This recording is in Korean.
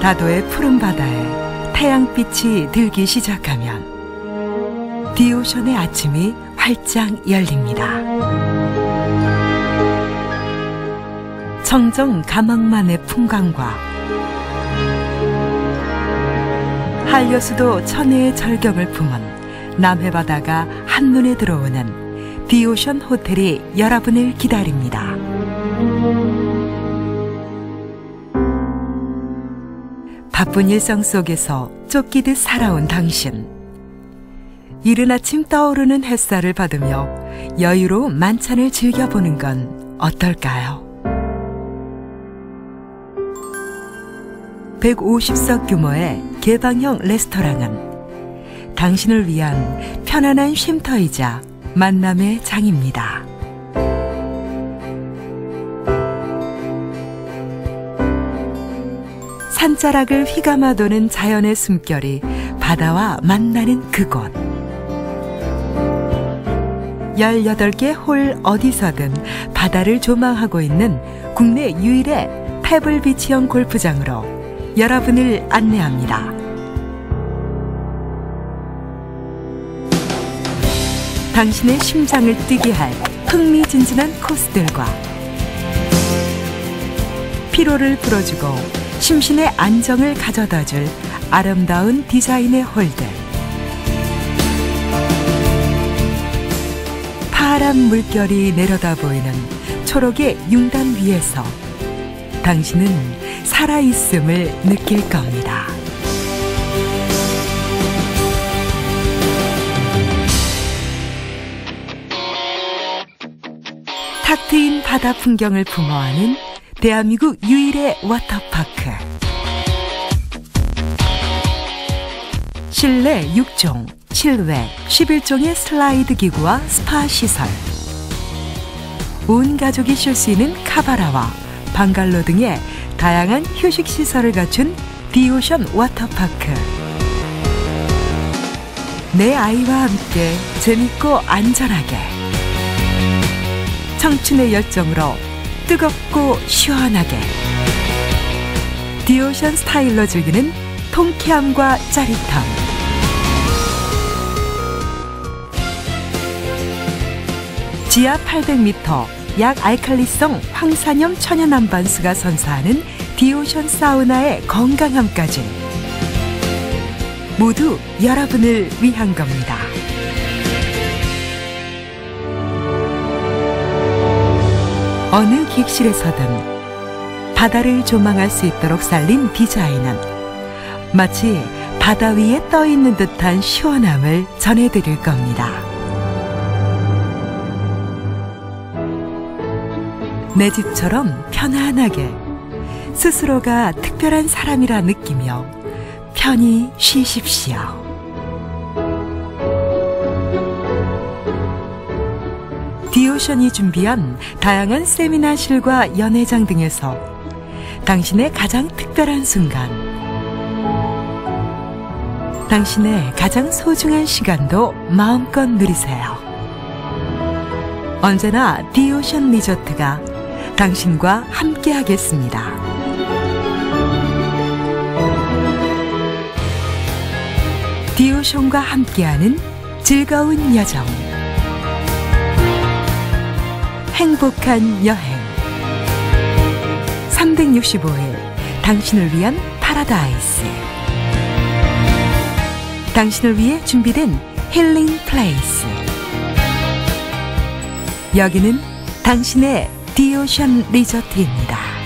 파도의 푸른 바다에 태양빛이 들기 시작하면 디오션의 아침이 활짝 열립니다. 청정 가망만의 풍광과 한려수도 천혜의 절경을 품은 남해 바다가 한눈에 들어오는 디오션 호텔이 여러분을 기다립니다. 바쁜 일상 속에서 쫓기듯 살아온 당신. 이른 아침 떠오르는 햇살을 받으며 여유로운 만찬을 즐겨보는 건 어떨까요? 150석 규모의 개방형 레스토랑은 당신을 위한 편안한 쉼터이자 만남의 장입니다. 산자락을 휘감아 도는 자연의 숨결이 바다와 만나는 그곳. 18개 홀 어디서든 바다를 조망하고 있는 국내 유일의 패블 비치형 골프장으로 여러분을 안내합니다. 당신의 심장을 뛰게 할 흥미진진한 코스들과 피로를 풀어주고 심신의 안정을 가져다 줄 아름다운 디자인의 홀들. 파란 물결이 내려다 보이는 초록의 융단 위에서 당신은 살아있음을 느낄 겁니다. 탁 트인 바다 풍경을 품어하는 대한민국 유일의 워터파크. 실내 6종, 실외 11종의 슬라이드 기구와 스파 시설. 온 가족이 쉴 수 있는 카바라와 방갈로 등의 다양한 휴식 시설을 갖춘 디오션 워터파크. 내 아이와 함께 재밌고 안전하게. 청춘의 열정으로 뜨겁고 시원하게 디오션 스타일로 즐기는 통쾌함과 짜릿함 지하 800m 약 알칼리성 황산염 천연 안반수가 선사하는 디오션 사우나의 건강함까지 모두 여러분을 위한 겁니다. 어느 객실에서든 바다를 조망할 수 있도록 살린 디자인은 마치 바다 위에 떠 있는 듯한 시원함을 전해드릴 겁니다. 내 집처럼 편안하게 스스로가 특별한 사람이라 느끼며 편히 쉬십시오. 디오션이 준비한 다양한 세미나실과 연회장 등에서 당신의 가장 특별한 순간, 당신의 가장 소중한 시간도 마음껏 누리세요. 언제나 디오션 리조트가 당신과 함께 하겠습니다. 디오션과 함께하는 즐거운 여정. 행복한 여행. 365일 당신을 위한 파라다이스. 당신을 위해 준비된 힐링 플레이스. 여기는 당신의 디오션 리조트입니다.